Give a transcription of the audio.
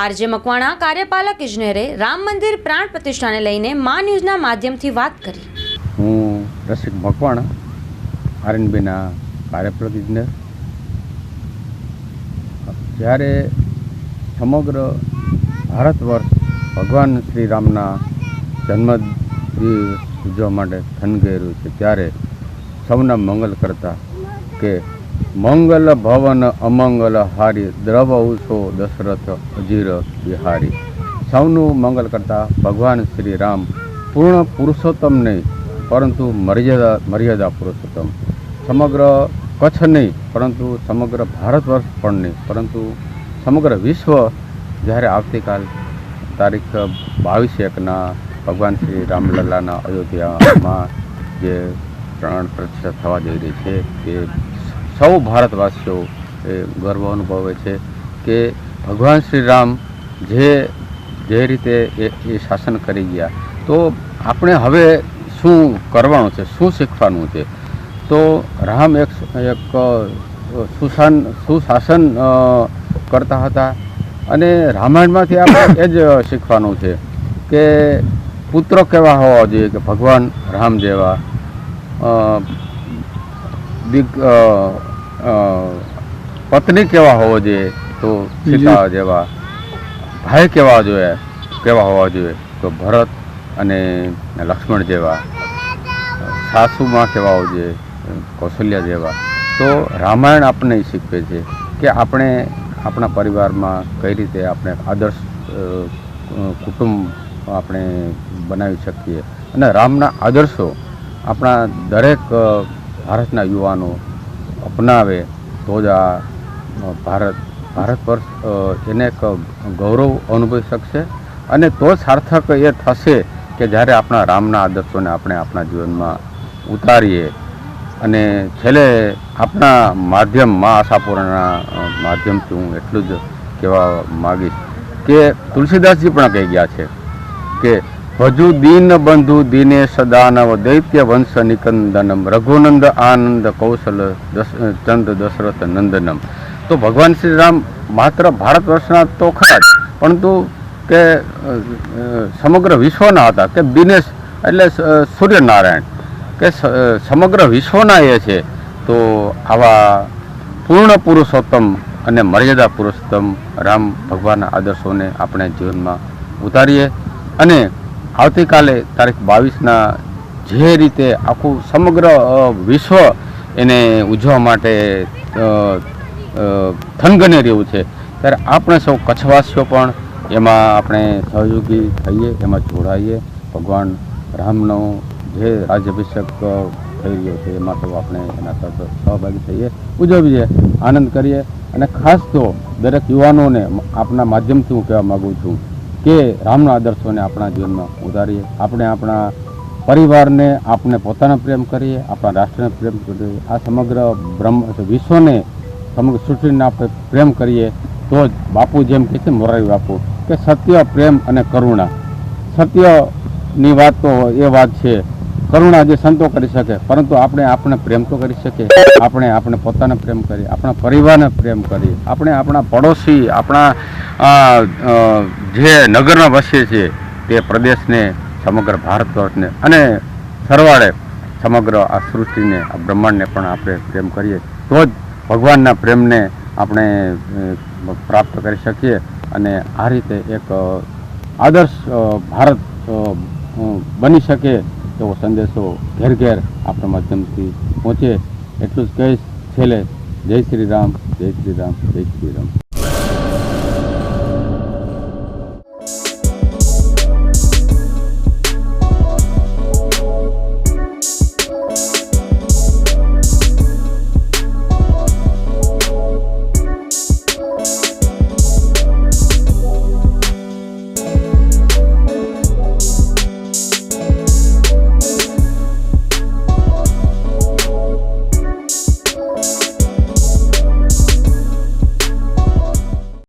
RJ Makwana, કાર્યપાલક ઇજનેરે રામ મંદિર પ્રાણ પ્રતિષ્ઠાને લઈને મા ન્યૂઝના માધ્યમથી વાત કરી. હું રસિક મકવાણા, આરએનબીના કાર્યપ્રત ઇજનેર. જ્યારે સમગ્ર ભારત વર્ષ ભગવાન શ્રી રામના જન્મ દિવસ ઉજવવા માટે થનગેર્યું છે, ત્યારે સૌના મંગલ કરતા કે મંગલ ભવન અમંગલ હારી દ્રવ ઉસો દશરથ અજીર બિહારી સૌનું મંગલ કરતા ભગવાન શ્રી રામ પૂર્ણ પુરુષોત્તમ નહીં, પરંતુ મર્યાદા મર્યાદા પુરુષોત્તમ. સમગ્ર કચ્છ નહીં, પરંતુ સમગ્ર ભારત વર્ષ પણ નહીં, પરંતુ સમગ્ર વિશ્વ જ્યારે આવતીકાલ તારીખ બાવીસ એકના ભગવાન શ્રી રામલલ્લાના અયોધ્યામાં જે પ્રાણ પ્રતિષ્ઠા થવા જઈ રહી છે, તે સૌ ભારતવાસીઓ એ ગર્વ અનુભવે છે કે ભગવાન શ્રી રામ જે જે રીતે એ એ શાસન કરી ગયા. તો આપણે હવે શું કરવાનું છે? શું શીખવાનું છે? તો રામ એક એક સુશાન, સુશાસન કરતા હતા અને રામાયણમાંથી આપણે એ જ શીખવાનું છે કે પુત્ર કેવા હોવા જોઈએ કે ભગવાન રામ જેવા અ, પત્ની કેવા હોવો જોઈએ તો સીતા જેવા? ભાઈ કેવા જોઈએ? કેવા હોવા જોઈએ? તો ભરત અને લક્ષ્મણ જેવા. સાસુમાં કેવા હોવા જોઈએ? કૌશલ્યા જેવા. તો રામાયણ આપણને શીખવે છે કે આપણે આપણા પરિવારમાં કઈ રીતે આપણે આદર્શ કુટુંબ આપણે બનાવી શકીએ. અને રામના આદર્શો આપણા દરેક ભારતના યુવાનો અપનાવે, તો જ આ ભારત ભારત પર એને એક ગૌરવ અનુભવી શકશે અને તો સાર્થક એ થશે કે જ્યારે આપણા રામના આદર્શોને આપણે આપણા જીવનમાં ઉતારીએ. અને છેલ્લે આપણા માધ્યમ, મા આશાપુરાના માધ્યમથી હું એટલું જ કહેવા માગીશ કે તુલસીદાસજી પણ કહી ગયા છે કે ભજુ દીન બંધુ દિને સદાનવ દૈત્ય વંશ નિકંદનમ, રઘુનંદ આનંદ કૌશલ ચંદ દશરથ નંદનમ. તો ભગવાન શ્રી રામ માત્ર ભારત વર્ષના તો ખરા જ, પરંતુ કે સમગ્ર વિશ્વના હતા કે દિનેશ એટલે સૂર્યનારાયણ. કે સમગ્ર વિશ્વના એ છે. તો આવા પૂર્ણ પુરુષોત્તમ અને મર્યાદા પુરુષોત્તમ રામ ભગવાનના આદર્શોને આપણે જીવનમાં ઉતારીએ અને આવતીકાલે તારીખ બાવીસના જે રીતે આખું સમગ્ર વિશ્વ એને ઉજવવા માટે થનગને રહ્યું છે, ત્યારે આપણે સૌ કચ્છવાસીઓ પણ એમાં આપણે સહયોગી થઈએ, એમાં જોડાઈએ. ભગવાન રામનો જે રાજ્યાભિષેક થઈ રહ્યો છે, એમાં તો આપણે એના સાથે સહભાગી થઈએ, ઉજવીએ, આનંદ કરીએ. અને ખાસ તો દરેક યુવાનોને આપના માધ્યમથી હું કહેવા માગું છું કે રામના આદર્શોને આપણા જીવનમાં ઉતારીએ. આપણે આપણા પરિવારને આપણે પોતાને પ્રેમ કરીએ, આપણા રાષ્ટ્રને પ્રેમ કરીએ. આ સમગ્ર બ્રહ્મ વિશ્વને સમગ્ર સૃષ્ટિને આપણે પ્રેમ કરીએ તો જ બાપુ જેમ કહે છે મોરારી બાપુ કે સત્ય, પ્રેમ અને કરુણા. સત્યની વાત તો એ વાત છે. કરુણા જે સંતો કરી શકે, પરંતુ આપણે આપણે પ્રેમ તો કરી શકીએ. આપણે આપણે પોતાને પ્રેમ કરીએ, આપણા પરિવારને પ્રેમ કરીએ. આપણે આપણા પડોશી, આપણા જે નગરમાં વસીએ છીએ તે પ્રદેશને સમગ્ર ભારત વર્ષને અને સરવાળે સમગ્ર આ સૃષ્ટિને, આ બ્રહ્માંડને પણ આપણે પ્રેમ કરીએ. તો જ ભગવાનના પ્રેમને આપણે પ્રાપ્ત કરી શકીએ અને આ રીતે એક આદર્શ ભારત બની શકે તેવો સંદેશો ઘેર ઘેર આપણા માધ્યમથી પહોંચે. એટલું જ કહીશ, છેલ્લે જય શ્રી રામ, જય શ્રી રામ, જય શ્રી રામ.